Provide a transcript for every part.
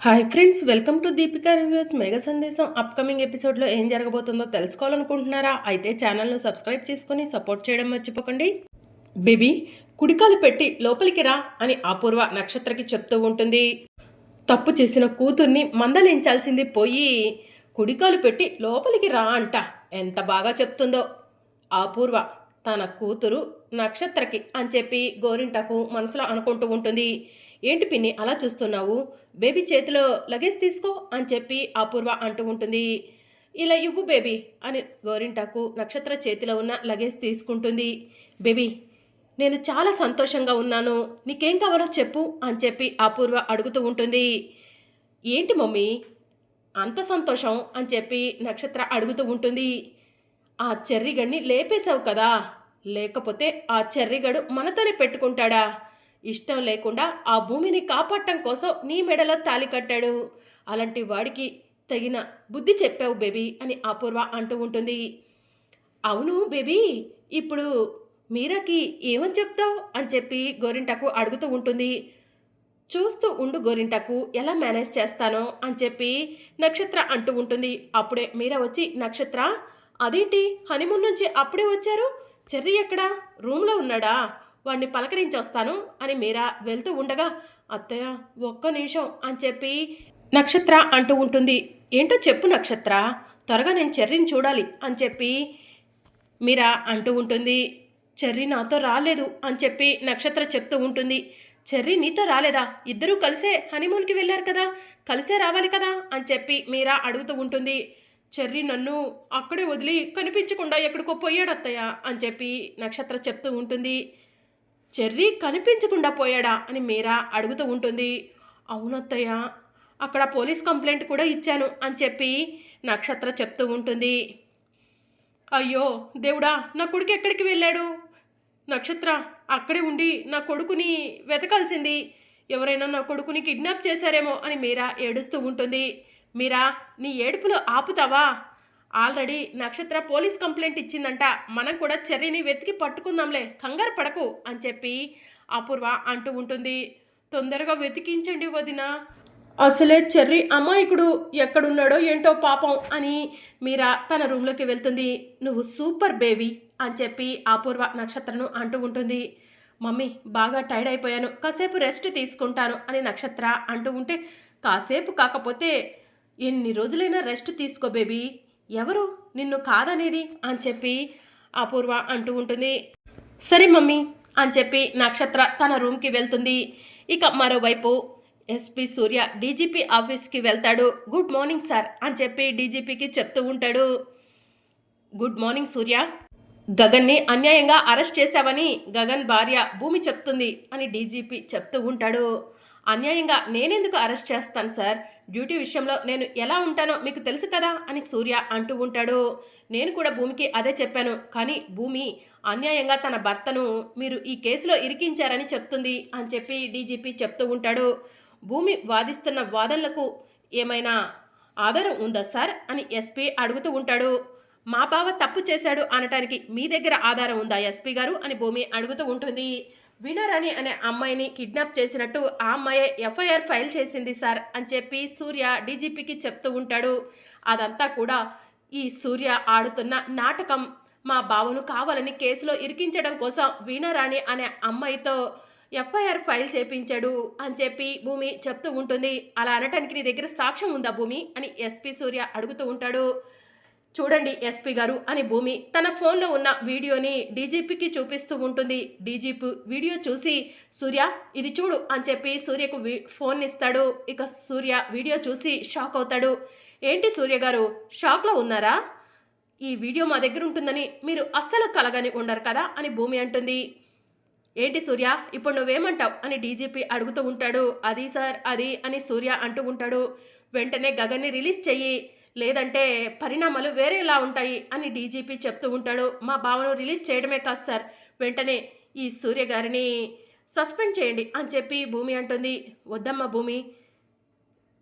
Hi friends welcome to Deepika reviews mega సందేశం. Upcoming ఎపిసోడ్లో ఏం జరగబోతుందో తెలుసుకోవాలనుకుంటున్నారా? అయితే ఛానల్ను సబ్స్క్రైబ్ చేసుకొని సపోర్ట్ చేయడం మర్చిపోకండి. బేబీ కుడికాలు పెట్టి లోపలికి రా అని అపూర్వ నక్షత్రకి చెప్తూ ఉంటుంది. తప్పు చేసిన కూతుర్ని మందలించాల్సింది పోయి కుడికాలు పెట్టి లోపలికి రా అంట. ఎంత బాగా చెప్తుందో. అపూర్వ తన కూతురు నక్షత్రకి అని చెప్పి గోరింటకు మనసులో అనుకుంటూ ఉంటుంది. ఏంటి పిన్ని అలా చూస్తున్నావు? బేబీ చేతిలో లగేజ్ తీసుకో అని చెప్పి అపూర్వ అంటూ ఉంటుంది. ఇలా ఇవ్వు బేబీ అని గోరింటాకు నక్షత్ర చేతిలో ఉన్న లగేజ్ తీసుకుంటుంది. బేబీ నేను చాలా సంతోషంగా ఉన్నాను. నీకేం కావాలో చెప్పు అని చెప్పి అపూర్వ అడుగుతూ ఉంటుంది. ఏంటి మమ్మీ అంత సంతోషం అని చెప్పి నక్షత్ర అడుగుతూ ఉంటుంది. ఆ చెర్రిగడిని లేపేశావు కదా లేకపోతే ఆ చెర్రిగడు మనతోనే పెట్టుకుంటాడా? ఇష్టం లేకుండా ఆ భూమిని కాపాడటం కోసం నీ మెడలో తాలి కట్టాడు. అలాంటి వాడికి తగిన బుద్ధి చెప్పావు బేబీ అని అపూర్వ అంటూ ఉంటుంది. అవును బేబీ ఇప్పుడు మీరాకి ఏమని చెప్తావు అని చెప్పి గోరింటకు అడుగుతూ ఉంటుంది. చూస్తూ ఉండు గోరింటకు ఎలా మేనేజ్ చేస్తానో అని చెప్పి నక్షత్ర అంటూ ఉంటుంది. అప్పుడే మీరా వచ్చి నక్షత్ర అదేంటి హనీమూన్ నుంచి అప్పుడే వచ్చారు? చెర్రీ ఎక్కడా? రూమ్లో ఉన్నాడా? వాడిని పలకరించి వస్తాను అని మీరా వెళ్తూ ఉండగా అత్తయ్య ఒక్క నిమిషం అని చెప్పి నక్షత్ర అంటూ ఉంటుంది. ఏంటో చెప్పు నక్షత్ర త్వరగా నేను చెర్రిని చూడాలి అని చెప్పి మీరా అంటూ ఉంటుంది. చెర్రి నాతో రాలేదు అని చెప్పి నక్షత్ర చెప్తూ ఉంటుంది. చెర్రి నీతో రాలేదా? ఇద్దరూ కలిసే హనీమూన్కి వెళ్ళారు కదా కలిసే రావాలి కదా అని చెప్పి మీరా అడుగుతూ ఉంటుంది. చెర్రి నన్ను అక్కడే వదిలి కనిపించకుండా ఎక్కడికో పోయాడు అత్తయ్య అని చెప్పి నక్షత్ర చెప్తూ ఉంటుంది. చెర్రీ కనిపించకుండా పోయాడా అని మీరా అడుగుతూ ఉంటుంది. అవునత్తయ్య అక్కడ పోలీస్ కంప్లైంట్ కూడా ఇచ్చాను అని చెప్పి నక్షత్ర చెప్తూ ఉంటుంది. అయ్యో దేవుడా నా కొడుకు ఎక్కడికి వెళ్ళాడు? నక్షత్ర అక్కడే ఉండి నా కొడుకుని వెతకాల్సింది. ఎవరైనా నా కొడుకుని కిడ్నాప్ చేశారేమో అని మీరా ఏడుస్తూ ఉంటుంది. మీరా నీ ఏడుపులు ఆపుతావా? ఆల్రెడీ నక్షత్ర పోలీస్ కంప్లైంట్ ఇచ్చిందంట. మనం కూడా చెర్రీని వెతికి పట్టుకుందాంలే. కంగారు పడకు అని చెప్పి అపూర్వ అంటూ ఉంటుంది. తొందరగా వెతికించండి వదిన. అసలే చెర్రీ అమాయకుడు ఎక్కడున్నాడో ఏంటో పాపం అని మీరా తన రూమ్లోకి వెళ్తుంది. నువ్వు సూపర్ బేబీ అని చెప్పి అపూర్వ నక్షత్రను అంటూ ఉంటుంది. మమ్మీ బాగా టైర్డ్ అయిపోయాను. కాసేపు రెస్ట్ తీసుకుంటాను అని నక్షత్ర అంటూ ఉంటే కాసేపు కాకపోతే ఎన్ని రోజులైనా రెస్ట్ తీసుకో బేబీ. ఎవరు? నిన్ను కాదనేది? అని చెప్పి అపూర్వ అంటూ ఉంటుంది. సరే మమ్మీ అని చెప్పి నక్షత్ర తన రూమ్కి వెళ్తుంది. ఇక మరోవైపు ఎస్పీ సూర్య డీజీపీ ఆఫీస్కి వెళ్తాడు. గుడ్ మార్నింగ్ సార్ అని చెప్పి డీజీపీకి చెప్తూ ఉంటాడు. Good morning Surya. గగన్ని అన్యాయంగా అరెస్ట్ చేశావని గగన్ భార్య భూమి చెప్తుంది అని డీజీపీ చెప్తూ ఉంటాడు. అన్యాయంగా నేనెందుకు అరెస్ట్ చేస్తాను సార్? డ్యూటీ విషయంలో నేను ఎలా ఉంటానో మీకు తెలుసు కదా అని సూర్య అంటూ ఉంటాడు. నేను కూడా భూమికి అదే చెప్పాను. కానీ భూమి అన్యాయంగా తన భర్తను మీరు ఈ కేసులో ఇరికించారని చెప్తుంది అని చెప్పి డీజీపీ చెప్తూ ఉంటాడు. భూమి వాదిస్తున్న వాదనలకు ఏమైనా ఆధారం ఉందా సార్ అని ఎస్పీ అడుగుతూ ఉంటాడు. మా బావ తప్పు చేశాడు అనటానికి మీ దగ్గర ఆధారం ఉందా ఎస్పీ గారు అని భూమి అడుగుతూ ఉంటుంది. వినరని అనే అమ్మాయిని కిడ్నాప్ చేసినట్టు ఆ అమ్మాయి ఎఫ్ఐఆర్ ఫైల్ చేసింది సార్ అని చెప్పి సూర్య డీజీపీకి చెప్తూ ఉంటాడు. అదంతా కూడా ఈ సూర్య ఆడుతున్న నాటకం. మా బావను కావాలని కేసులో ఇరికించడం కోసం వీణరాణి అనే అమ్మాయితో ఎఫ్ఐఆర్ ఫైల్ చేపించాడు అని చెప్పి భూమి చెప్తూ ఉంటుంది. అలా అనటానికి నీ దగ్గర సాక్ష్యం ఉందా భూమి? అని ఎస్పీ సూర్య అడుగుతూ ఉంటాడు. చూడండి ఎస్పీ గారు అని భూమి తన ఫోన్లో ఉన్న వీడియోని డీజీపీకి చూపిస్తూ ఉంటుంది. డీజీపీ వీడియో చూసి సూర్య ఇది చూడు అని చెప్పి సూర్యకు ఫోన్ ఇస్తాడు. ఇక సూర్య వీడియో చూసి షాక్ అవుతాడు. ఏంటి సూర్య గారు షాక్లో ఉన్నారా? ఈ వీడియో మా దగ్గర ఉంటుందని మీరు అస్సలు కలగని ఉండరు కదా అని భూమి అంటుంది. ఏంటి సూర్య ఇప్పుడు నువ్వేమంటావు? అని డీజీపీ అడుగుతూ ఉంటాడు. అది సార్ అది అని సూర్య అంటూ ఉంటాడు. వెంటనే గగన్ని రిలీజ్ చెయ్యి. లేదంటే పరిణామాలు వేరేలా ఉంటాయి అని డీజీపీ చెప్తూ ఉంటాడు. మా భావను రిలీజ్ చేయడమే కాదు సార్. వెంటనే ఈ సూర్య గారిని సస్పెండ్ చేయండి అని చెప్పి భూమి అంటుంది. వద్దమ్మ భూమి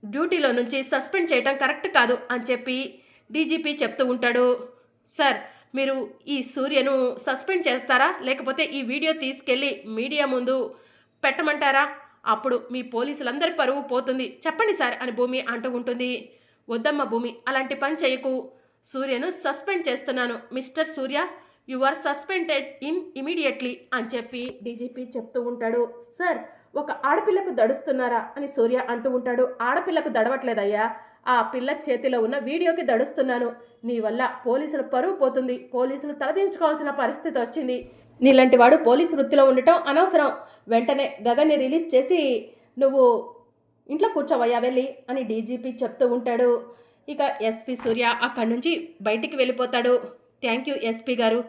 డ్యూటీలో నుంచి సస్పెండ్ చేయటం కరెక్ట్ కాదు అని చెప్పి డీజీపీ చెప్తూ ఉంటాడు. సార్ మీరు ఈ సూర్యను సస్పెండ్ చేస్తారా? లేకపోతే ఈ వీడియో తీసుకెళ్ళి మీడియా ముందు పెట్టమంటారా? అప్పుడు మీ పోలీసులందరి పరువు పోతుంది. చెప్పండి సార్ అని భూమి అంటూ ఉంటుంది. వద్దమ్మ భూమి అలాంటి పని చేయకు. సూర్యను సస్పెండ్ చేస్తున్నాను. Mister Surya you are suspended in immediately అని చెప్పి డీజీపీ చెప్తూ ఉంటాడు. సార్ ఒక ఆడపిల్లకు దడుస్తున్నారా అని సూర్య అంటూ ఉంటాడు. ఆడపిల్లకు దడవట్లేదయ్యా. ఆ పిల్ల చేతిలో ఉన్న వీడియోకి దడుస్తున్నాను. నీ వల్ల పోలీసుల పరువు పోతుంది. పోలీసులు తలదించుకోవాల్సిన పరిస్థితి వచ్చింది. నీలాంటి వాడు పోలీసు వృత్తిలో ఉండటం అనవసరం. వెంటనే గగన్ని రిలీజ్ చేసి నువ్వు ఇంట్లో కూర్చోవయ్యా వెళ్ళి అని డీజీపీ చెప్తూ ఉంటాడు. ఇక ఎస్పీ సూర్య అక్కడి నుంచి బయటికి వెళ్ళిపోతాడు. థ్యాంక్ యూ ఎస్పీ గారు.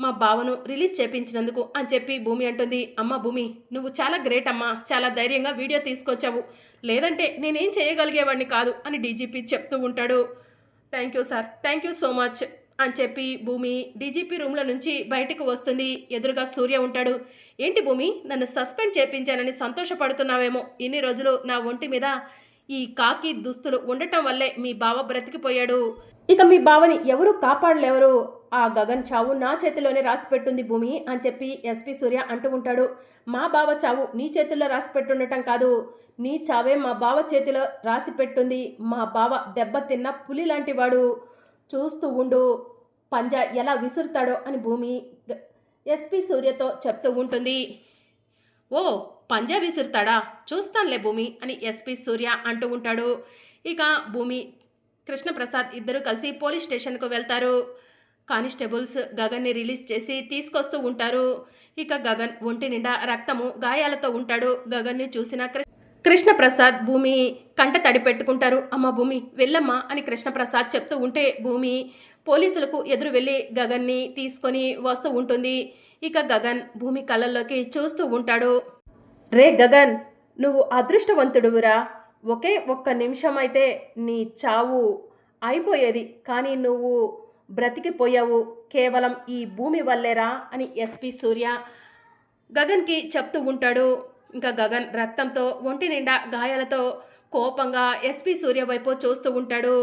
మా బావను రిలీజ్ చేపించినందుకు అని చెప్పి భూమి అంటుంది. అమ్మ భూమి నువ్వు చాలా గ్రేట్ అమ్మా. చాలా ధైర్యంగా వీడియో తీసుకొచ్చావు. లేదంటే నేనేం చేయగలిగేవాడిని కాదు అని డీజీపీ చెప్తూ ఉంటాడు. Thank you sir. Thank you so much. అని చెప్పి భూమి డీజీపీ రూమ్లో నుంచి బయటకు వస్తుంది. ఎదురుగా సూర్య ఉంటాడు. ఏంటి భూమి? నన్ను సస్పెండ్ చేపించానని సంతోషపడుతున్నావేమో. ఇన్ని రోజులు నా ఒంటి మీద ఈ కాకి దుస్తులు ఉండటం వల్లే మీ బావ బ్రతికిపోయాడు. ఇక మీ బావని ఎవరు కాపాడలేవరు? ఆ గగన్ చావు నా చేతిలోనే రాసి పెట్టుంది భూమి అని చెప్పి ఎస్పీ సూర్య అంటూ ఉంటాడు. మా బావ చావు నీ చేతుల్లో రాసి పెట్టుండటం కాదు. నీ చావే మా బావ చేతిలో రాసి పెట్టుంది మా బావ దెబ్బతిన్న పులి లాంటి వాడు చూస్తూ ఉండు. పంజా ఎలా విసురుతాడో అని భూమి ఎస్పీ సూర్యతో చెప్తూ ఉంటుంది. ఓ పంజా విసురుతాడా? చూస్తానులే భూమి అని ఎస్పీ సూర్య అంటూ ఉంటాడు. ఇక భూమి కృష్ణప్రసాద్ ఇద్దరు కలిసి పోలీస్ స్టేషన్కు వెళ్తారు. కానిస్టేబుల్స్ గగన్ని రిలీజ్ చేసి తీసుకొస్తూ ఉంటారు. ఇక గగన్ ఒంటి నిండా రక్తము గాయాలతో ఉంటాడు. గగన్ని చూసిన కృష్ణప్రసాద్ భూమి కంట తడి పెట్టుకుంటారు. అమ్మ భూమి వెళ్ళమ్మా అని కృష్ణప్రసాద్ చెప్తూ ఉంటే భూమి పోలీసులకు ఎదురు వెళ్ళి గగన్ని తీసుకొని వస్తూ ఉంటుంది. ఇక గగన్ భూమి కళ్ళల్లోకి చూస్తూ ఉంటాడు. రే గగన్ నువ్వు అదృష్టవంతుడువురా. ఒకే ఒక్క నిమిషం అయితే నీ చావు అయిపోయేది. కానీ నువ్వు బ్రతికిపోయావు. కేవలం ఈ భూమి వల్లేరా అని ఎస్పి సూర్య గగన్కి చెప్తూ ఉంటాడు. ఇంకా గగన్ రక్తంతో ఒంటి నిండా గాయాలతో కోపంగా ఎస్పీ సూర్య వైపు చూస్తూ ఉంటాడు.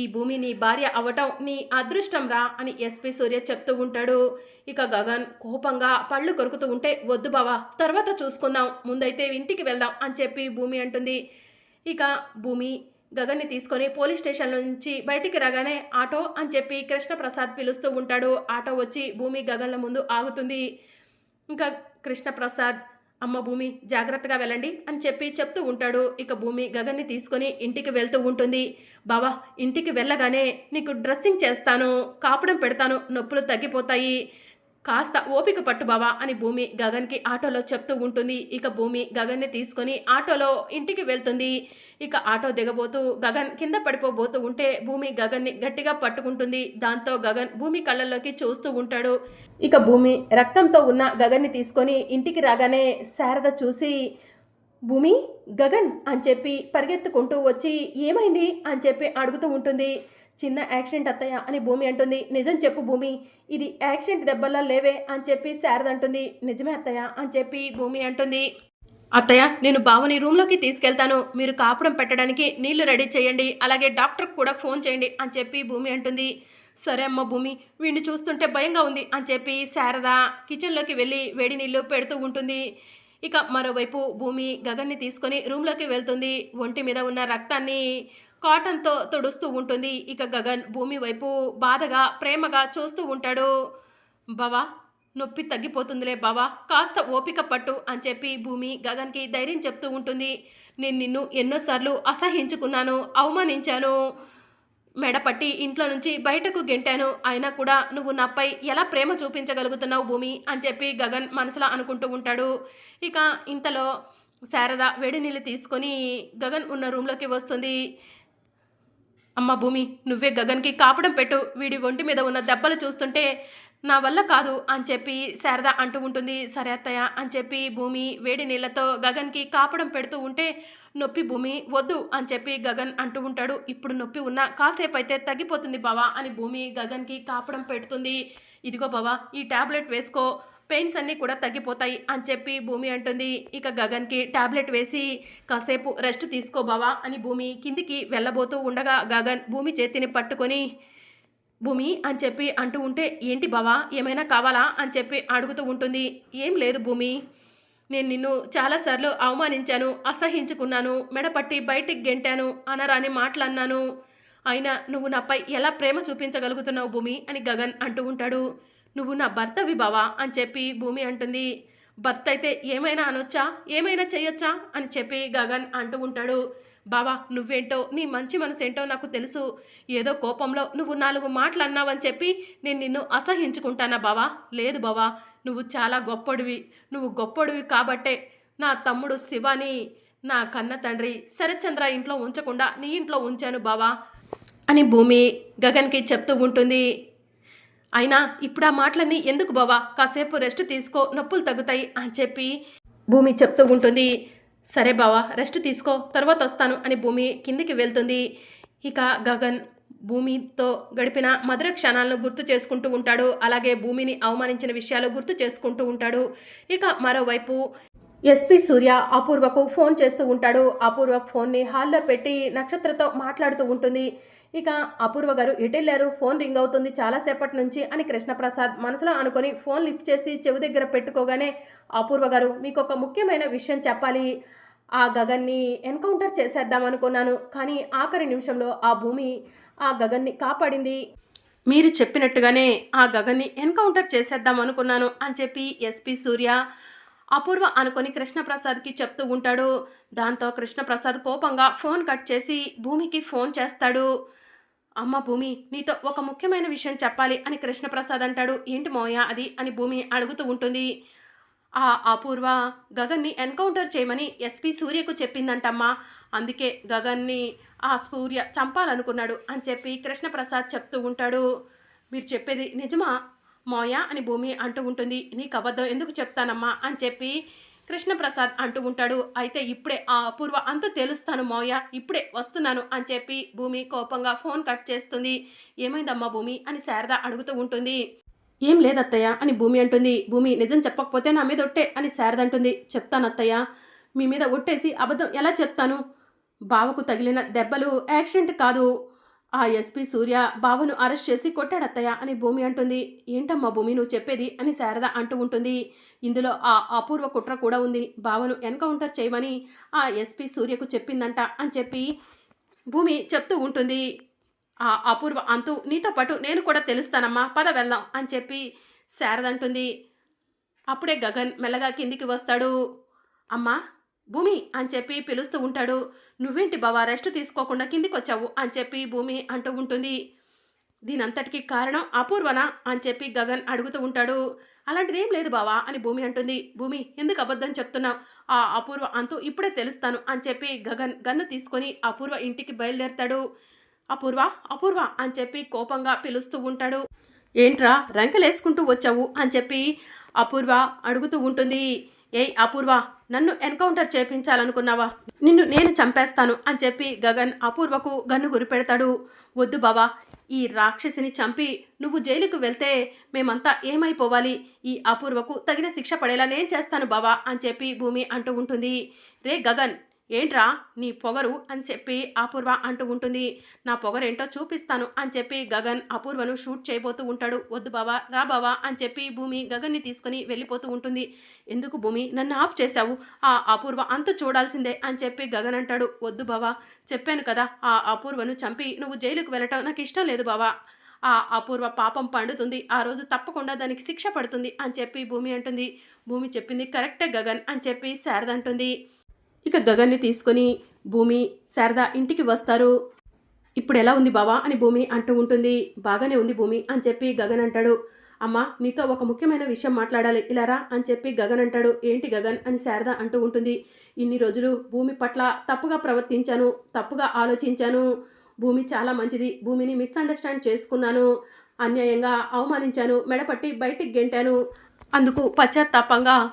ఈ భూమి నీ భార్య అవటం నీ అదృష్టం రా అని ఎస్పి సూర్య చెప్తూ ఉంటాడు. ఇక గగన్ కోపంగా పళ్ళు కొరుకుతూ ఉంటే వద్దు బావా తర్వాత చూసుకుందాం ముందైతే ఇంటికి వెళ్దాం అని చెప్పి భూమి అంటుంది. ఇక భూమి గగన్ని తీసుకొని పోలీస్ స్టేషన్ నుంచి బయటికి రాగానే ఆటో అని చెప్పి కృష్ణప్రసాద్ పిలుస్తూ ఉంటాడు. ఆటో వచ్చి భూమి గగన్ల ముందు ఆగుతుంది. ఇంకా కృష్ణప్రసాద్ అమ్మ భూమి జాగ్రత్తగా వెళ్ళండి అని చెప్పి చెప్తూ ఉంటాడు. ఇక భూమి గగన్ని తీసుకొని ఇంటికి వెళ్తూ ఉంటుంది. బావా ఇంటికి వెళ్ళగానే నీకు డ్రెస్సింగ్ చేస్తాను కాపడం పెడతాను నొప్పులు తగ్గిపోతాయి. కాస్త ఓపిక పట్టు బావా అని భూమి గగన్కి ఆటోలో చెప్తూ ఉంటుంది. ఇక భూమి గగన్ని తీసుకొని ఆటోలో ఇంటికి వెళ్తుంది. ఇక ఆటో దిగబోతూ గగన్ కింద పడిపోబోతూ ఉంటే భూమి గగన్ని గట్టిగా పట్టుకుంటుంది. దాంతో గగన్ భూమి కళ్ళల్లోకి చూస్తూ ఉంటాడు. ఇక భూమి రక్తంతో ఉన్న గగన్ని తీసుకొని ఇంటికి రాగానే శారద చూసి భూమి గగన్ అని చెప్పి పరిగెత్తుకుంటూ వచ్చి ఏమైంది? అని చెప్పి అడుగుతూ ఉంటుంది. చిన్న యాక్సిడెంట్ అత్తయ్య అని భూమి అంటుంది. నిజం చెప్పు భూమి ఇది యాక్సిడెంట్ దెబ్బల్లో లేవే అని చెప్పి శారద అంటుంది. నిజమే అత్తయ్య అని చెప్పి భూమి అంటుంది. అత్తయ్య నేను బావని రూమ్లోకి తీసుకెళ్తాను. మీరు కాపురం పెట్టడానికి నీళ్ళు రెడీ చేయండి. అలాగే డాక్టర్కి కూడా ఫోన్ చేయండి అని చెప్పి భూమి అంటుంది. సరే అమ్మ భూమి వీడిని చూస్తుంటే భయంగా ఉంది అని చెప్పి శారద కిచెన్లోకి వెళ్ళి వేడి నీళ్ళు పెడుతూ ఉంటుంది. ఇక మరోవైపు భూమి గగన్ని తీసుకొని రూమ్లోకి వెళ్తుంది. ఒంటి మీద ఉన్న రక్తాన్ని కాటన్తో తుడుస్తూ ఉంటుంది. ఇక గగన్ భూమి వైపు బాధగా ప్రేమగా చూస్తూ ఉంటాడు. బావా నొప్పి తగ్గిపోతుందిలే బావా కాస్త ఓపిక పట్టు అని చెప్పి భూమి గగన్కి ధైర్యం చెప్తూ ఉంటుంది. నేను నిన్ను ఎన్నోసార్లు అసహించుకున్నాను అవమానించాను మెడపట్టి ఇంట్లో నుంచి బయటకు గెంటాను. అయినా కూడా నువ్వు నాపై ఎలా ప్రేమ చూపించగలుగుతున్నావు భూమి అని చెప్పి గగన్ మనసులో అనుకుంటూ ఉంటాడు. ఇక ఇంతలో శారద వేడి నీళ్ళు తీసుకొని గగన్ ఉన్న రూమ్లోకి వస్తుంది. అమ్మ భూమి నువ్వే గగన్కి కాపడం పెట్టు. వీడి ఒంటి మీద ఉన్న దెబ్బలు చూస్తుంటే నా వల్ల కాదు అని చెప్పి శారద అంటూ ఉంటుంది. సరే అత్తయ్య అని చెప్పి భూమి వేడి నీళ్ళతో గగన్కి కాపడం పెడుతూ ఉంటే నొప్పి భూమి వద్దు అని చెప్పి గగన్ అంటూ ఉంటాడు. ఇప్పుడు నొప్పి ఉన్నా కాసేపు అయితే తగ్గిపోతుంది బావా అని భూమి గగన్కి కాపడం పెడుతుంది. ఇదిగో బావా ఈ టాబ్లెట్ వేసుకో. పెయిన్స్ అన్నీ కూడా తగ్గిపోతాయి అని చెప్పి భూమి అంటుంది. ఇక గగన్కి టాబ్లెట్ వేసి కాసేపు రెస్ట్ తీసుకో బావా అని భూమి కిందికి వెళ్ళబోతూ ఉండగా గగన్ భూమి చేతిని పట్టుకొని భూమి అని చెప్పి అంటూ ఉంటే ఏంటి బావా ఏమైనా కావాలా? అని చెప్పి అడుగుతూ ఉంటుంది. ఏం లేదు భూమి నేను నిన్ను చాలాసార్లు అవమానించాను అసహించుకున్నాను మెడపట్టి బయటికి గెంటాను అనరాని మాటలన్నాను. అయినా నువ్వు నాపై ఎలా ప్రేమ చూపించగలుగుతున్నావు భూమి? అని గగన్ అంటూ ఉంటాడు. నువ్వు నా భర్తవి బావా అని చెప్పి భూమి అంటుంది. భర్త అయితే ఏమైనా అనొచ్చా? ఏమైనా చేయొచ్చా అని చెప్పి గగన్ అంటూ ఉంటాడు. బావా నువ్వేంటో నీ మంచి మనసు ఏంటో నాకు తెలుసు. ఏదో కోపంలో నువ్వు నాలుగు మాటలు అన్నావని చెప్పి నేను నిన్ను అసహించుకుంటానా బావా? లేదు బావా నువ్వు చాలా గొప్పడివి. నువ్వు గొప్పడివి కాబట్టే నా తమ్ముడు శివాని నా కన్న తండ్రి శరత్చంద్ర ఇంట్లో ఉంచకుండా నీ ఇంట్లో ఉంచాను బావా అని భూమి గగన్కి చెప్తూ ఉంటుంది. అయినా ఇప్పుడు ఆ మాటలన్నీ ఎందుకు బావా? కాసేపు రెస్ట్ తీసుకో నొప్పులు తగ్గుతాయి అని చెప్పి భూమి చెప్తూ ఉంటుంది. సరే బావా రెస్ట్ తీసుకో తర్వాత వస్తాను అని భూమి కిందికి వెళ్తుంది. ఇక గగన్ భూమితో గడిపిన మధుర క్షణాలను గుర్తు చేసుకుంటూ ఉంటాడు. అలాగే భూమిని అవమానించిన విషయాలు గుర్తు చేసుకుంటూ ఉంటాడు. ఇక మరోవైపు ఎస్పీ సూర్య అపూర్వకు ఫోన్ చేస్తూ ఉంటాడు. అపూర్వ ఫోన్ని హాల్లో పెట్టి నక్షత్రతో మాట్లాడుతూ ఉంటుంది. ఇక అపూర్వ గారు ఎటెళ్ళారు ఫోన్ రింగ్ అవుతుంది చాలాసేపటి నుంచి అని కృష్ణప్రసాద్ మనసులో అనుకొని ఫోన్ లిఫ్ట్ చేసి చెవి దగ్గర పెట్టుకోగానే అపూర్వ గారు మీకు ఒక ముఖ్యమైన విషయం చెప్పాలి. ఆ గగన్ని ఎన్కౌంటర్ చేసేద్దాం అనుకున్నాను కానీ ఆఖరి నిమిషంలో ఆ భూమి ఆ గగన్ని కాపాడింది. మీరు చెప్పినట్టుగానే ఆ గగన్ని ఎన్కౌంటర్ చేసేద్దాం అనుకున్నాను అని చెప్పి ఎస్పీ సూర్య అపూర్వ అనుకొని కృష్ణప్రసాద్కి చెప్తూ ఉంటాడు. దాంతో కృష్ణప్రసాద్ కోపంగా ఫోన్ కట్ చేసి భూమికి ఫోన్ చేస్తాడు. అమ్మ భూమి నీతో ఒక ముఖ్యమైన విషయం చెప్పాలి అని కృష్ణప్రసాద్ అంటాడు. ఏంటి మోయ అది? అని భూమి అడుగుతూ ఉంటుంది. ఆ అపూర్వ గగన్ని ఎన్కౌంటర్ చేయమని ఎస్పీ సూర్యకు చెప్పిందంటమ్మా. అందుకే గగన్ని ఆ సూర్య చంపాలనుకున్నాడు అని చెప్పి కృష్ణప్రసాద్ చెప్తూ ఉంటాడు. మీరు చెప్పేది నిజమా? మోయ అని భూమి అంటూ ఉంటుంది. నీకు అబద్ధం ఎందుకు చెప్తానమ్మా? అని చెప్పి కృష్ణప్రసాద్ అంటూ ఉంటాడు. అయితే ఇప్పుడే ఆ అపూర్వ అంత తెలుస్తాను మోయ ఇప్పుడే వస్తున్నాను అని చెప్పి భూమి కోపంగా ఫోన్ కట్ చేస్తుంది. ఏమైందమ్మా భూమి? అని శారద అడుగుతూ ఉంటుంది. ఏం లేదత్తయ్య అని భూమి అంటుంది. భూమి నిజం చెప్పకపోతే నా మీద ఒట్టే అని శారద అంటుంది. చెప్తానత్తయ్య మీ మీద ఒట్టేసి అబద్ధం ఎలా చెప్తాను? బావకు తగిలిన దెబ్బలు యాక్సిడెంట్ కాదు. ఆ ఎస్పీ సూర్య బావను అరెస్ట్ చేసి కొట్టాడత్తయ్య అని భూమి అంటుంది. ఏంటమ్మా భూమి నువ్వు చెప్పేది అని శారద అంటూ ఉంటుంది. ఇందులో ఆ అపూర్వ కుట్ర కూడా ఉంది. బావను ఎన్కౌంటర్ చేయమని ఆ ఎస్పీ సూర్యకు చెప్పిందంట అని చెప్పి భూమి చెప్తూ ఉంటుంది. ఆ అపూర్వ అంతు నీతో పాటు నేను కూడా తెలుస్తానమ్మా పద వెళ్దాం అని చెప్పి శారద అంటుంది. అప్పుడే గగన్ మెల్లగా కిందికి వస్తాడు. అమ్మా భూమి అని చెప్పి పిలుస్తూ ఉంటాడు. నువ్వేంటి బావా రెస్ట్ తీసుకోకుండా కిందికొచ్చావు అని చెప్పి భూమి అంటూ ఉంటుంది. దీనంతటికి కారణం అపూర్వనా అని చెప్పి గగన్ అడుగుతూ ఉంటాడు. అలాంటిది ఏం లేదు బావా అని భూమి అంటుంది. భూమి ఎందుకు అబద్ధం చెప్తున్నావు? ఆ అపూర్వ అంతు ఇప్పుడే తెలుస్తాను అని చెప్పి గగన్ గన్ను తీసుకొని అపూర్వ ఇంటికి బయలుదేరతాడు. అపూర్వ అపూర్వ అని చెప్పి కోపంగా పిలుస్తూ ఉంటాడు. ఏంట్రా రంకెలేసుకుంటూ వచ్చావు అని చెప్పి అపూర్వ అడుగుతూ ఉంటుంది. ఏయ్ అపూర్వ నన్ను ఎన్కౌంటర్ చేపించాలనుకున్నావా? నిన్ను నేను చంపేస్తాను అని చెప్పి గగన్ అపూర్వకు గన్ను గురిపెడతాడు వద్దు బావా ఈ రాక్షసిని చంపి నువ్వు జైలుకు వెళ్తే మేమంతా ఏమైపోవాలి? ఈ అపూర్వకు తగిన శిక్ష పడేలా నేను చేస్తాను బావా అని చెప్పి భూమి అంటూ ఉంటుంది. రే గగన్ ఏంట్రా నీ పొగరు అని చెప్పి అపూర్వ అంటూ ఉంటుంది. నా పొగరేంటో చూపిస్తాను అని చెప్పి గగన్ అపూర్వను షూట్ చేయబోతూ ఉంటాడు. వద్దు బావా రా బావా అని చెప్పి భూమి గగన్ని తీసుకుని వెళ్ళిపోతూ ఉంటుంది. ఎందుకు భూమి నన్ను ఆఫ్ చేశావు? ఆ అపూర్వ అంత చూడాల్సిందే అని చెప్పి గగన్ అంటాడు. వద్దు బావా చెప్పాను కదా ఆ అపూర్వను చంపి నువ్వు జైలుకు వెళ్ళటం నాకు ఇష్టం లేదు బావా. ఆ అపూర్వ పాపం పండుతుంది. ఆ రోజు తప్పకుండా దానికి శిక్ష పడుతుంది అని చెప్పి భూమి అంటుంది. భూమి చెప్పింది కరెక్టే గగన్ అని చెప్పి శారద అంటుంది. ఇక గగన్ని తీసుకొని భూమి శారద ఇంటికి వస్తారు. ఇప్పుడు ఎలా ఉంది బావా అని భూమి అంటూ ఉంటుంది. బాగానే ఉంది భూమి అని చెప్పి గగన్ అంటాడు. అమ్మా నీతో ఒక ముఖ్యమైన విషయం మాట్లాడాలి. ఇలారా అని చెప్పి గగన్ అంటాడు. ఏంటి గగన్ అని శారద అంటూ ఉంటుంది. ఇన్ని రోజులు భూమి పట్ల తప్పుగా ప్రవర్తించాను తప్పుగా ఆలోచించాను. భూమి చాలా మంచిది. భూమిని మిస్అండర్స్టాండ్ చేసుకున్నాను. అన్యాయంగా అవమానించాను. మెడపట్టి బయటికి గెంటాను. అందుకు పశ్చాత్తాపంగా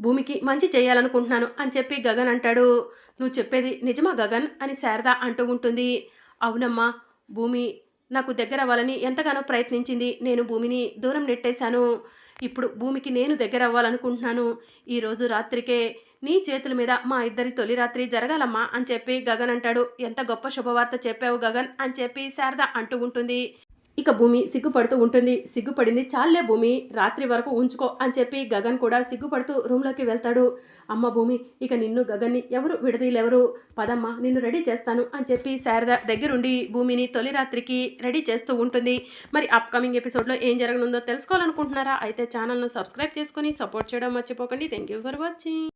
భూమికి మంచి చేయాలనుకుంటున్నాను అని చెప్పి గగన్ అంటాడు. నువ్వు చెప్పేది నిజమా గగన్? అని శారద అంటూ ఉంటుంది. అవునమ్మా భూమి నాకు దగ్గర అవ్వాలని ఎంతగానో ప్రయత్నించింది. నేను భూమిని దూరం నెట్టేశాను. ఇప్పుడు భూమికి నేను దగ్గర అవ్వాలనుకుంటున్నాను. ఈరోజు రాత్రికే నీ చేతుల మీద మా ఇద్దరి తొలి రాత్రి జరగాలమ్మా అని చెప్పి గగన్ అంటాడు. ఎంత గొప్ప శుభవార్త చెప్పావు గగన్? అని చెప్పి శారద అంటూ ఉంటుంది. ఇక భూమి సిగ్గుపడుతూ ఉంటుంది. సిగ్గుపడింది చాలే భూమి రాత్రి వరకు ఉంచుకో అని చెప్పి గగన్ కూడా సిగ్గుపడుతూ రూమ్లోకి వెళ్తాడు. అమ్మ భూమి ఇక నిన్ను గగన్ని ఎవరు విడదీయలేవరు? పదమ్మ నిన్ను రెడీ చేస్తాను అని చెప్పి శారద దగ్గరుండి భూమిని తొలి రాత్రికి రెడీ చేస్తూ ఉంటుంది. మరి అప్కమింగ్ ఎపిసోడ్లో ఏం జరగనుందో తెలుసుకోవాలనుకుంటున్నారా? అయితే ఛానల్ను సబ్స్క్రైబ్ చేసుకొని సపోర్ట్ చేయడం మర్చిపోకండి. Thank you for watching